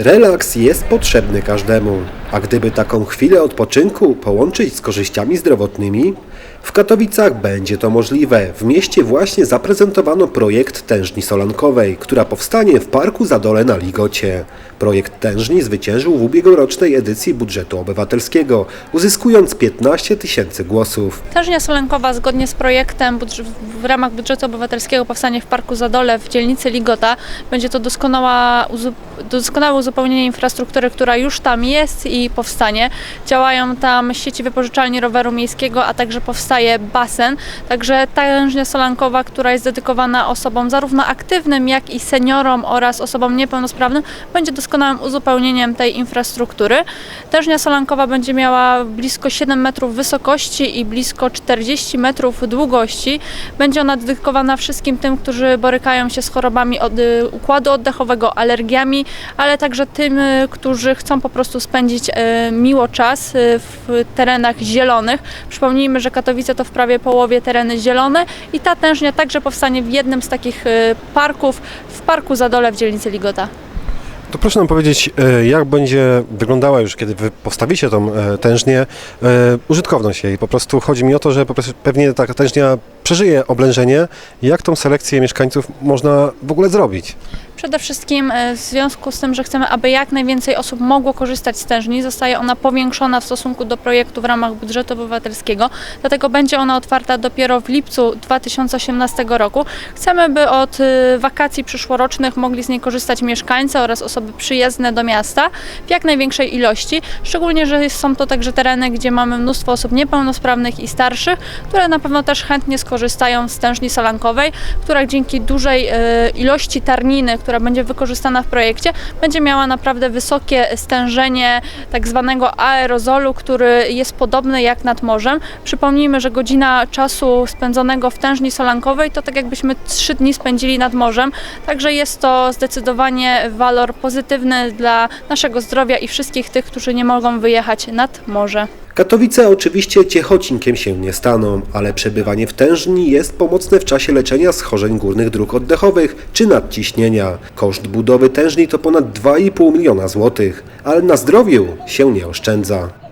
Relaks jest potrzebny każdemu, a gdyby taką chwilę odpoczynku połączyć z korzyściami zdrowotnymi, w Katowicach będzie to możliwe. W mieście właśnie zaprezentowano projekt tężni solankowej, która powstanie w Parku Zadole na Ligocie. Projekt tężni zwyciężył w ubiegłorocznej edycji budżetu obywatelskiego, uzyskując 15 tysięcy głosów. Tężnia Solenkowa zgodnie z projektem w ramach budżetu obywatelskiego powstanie w Parku Zadole w dzielnicy Ligota. Będzie to doskonała, doskonałe uzupełnienie infrastruktury, która już tam jest i powstanie. Działają tam sieci wypożyczalni roweru miejskiego, a także powstaje basen. Także tężnia solankowa, która jest dedykowana osobom zarówno aktywnym, jak i seniorom oraz osobom niepełnosprawnym, będzie doskonałym uzupełnieniem tej infrastruktury. Tężnia solankowa będzie miała blisko 7 metrów wysokości i blisko 40 metrów długości. Będzie ona dedykowana wszystkim tym, którzy borykają się z chorobami od, y, układu oddechowego, alergiami, ale także tym, y, którzy chcą po prostu spędzić y, miło czas w terenach zielonych. Przypomnijmy, że Katowice to w prawie połowie tereny zielone i ta tężnia także powstanie w jednym z takich y, parków, w Parku Zadole w dzielnicy Ligota. To proszę nam powiedzieć, e, jak będzie wyglądała już, kiedy wy postawicie tą e, tężnię, e, użytkowność jej. Po prostu chodzi mi o to, że po prostu pewnie taka tężnia przeżyje oblężenie. Jak tą selekcję mieszkańców można w ogóle zrobić? Przede wszystkim e, w związku z tym, że chcemy, aby jak najwięcej osób mogło korzystać z tężni, zostaje ona powiększona w stosunku do projektu w ramach budżetu obywatelskiego. Dlatego będzie ona otwarta dopiero w lipcu 2018 roku. Chcemy, by od e, wakacji przyszłorocznych mogli z niej korzystać mieszkańcy oraz osoby przyjezdne do miasta w jak największej ilości. Szczególnie, że są to także tereny, gdzie mamy mnóstwo osób niepełnosprawnych i starszych, które na pewno też chętnie skorzystają z tężni solankowej, która dzięki dużej e, ilości tarniny, która będzie wykorzystana w projekcie, będzie miała naprawdę wysokie stężenie tak zwanego aerozolu, który jest podobny jak nad morzem. Przypomnijmy, że godzina czasu spędzonego w tężni solankowej to tak jakbyśmy trzy dni spędzili nad morzem, także jest to zdecydowanie walor pozytywny dla naszego zdrowia i wszystkich tych, którzy nie mogą wyjechać nad morze. Katowice oczywiście ciechocinkiem się nie staną, ale przebywanie w tężni jest pomocne w czasie leczenia schorzeń górnych dróg oddechowych czy nadciśnienia. Koszt budowy tężni to ponad 2,5 miliona złotych, ale na zdrowiu się nie oszczędza.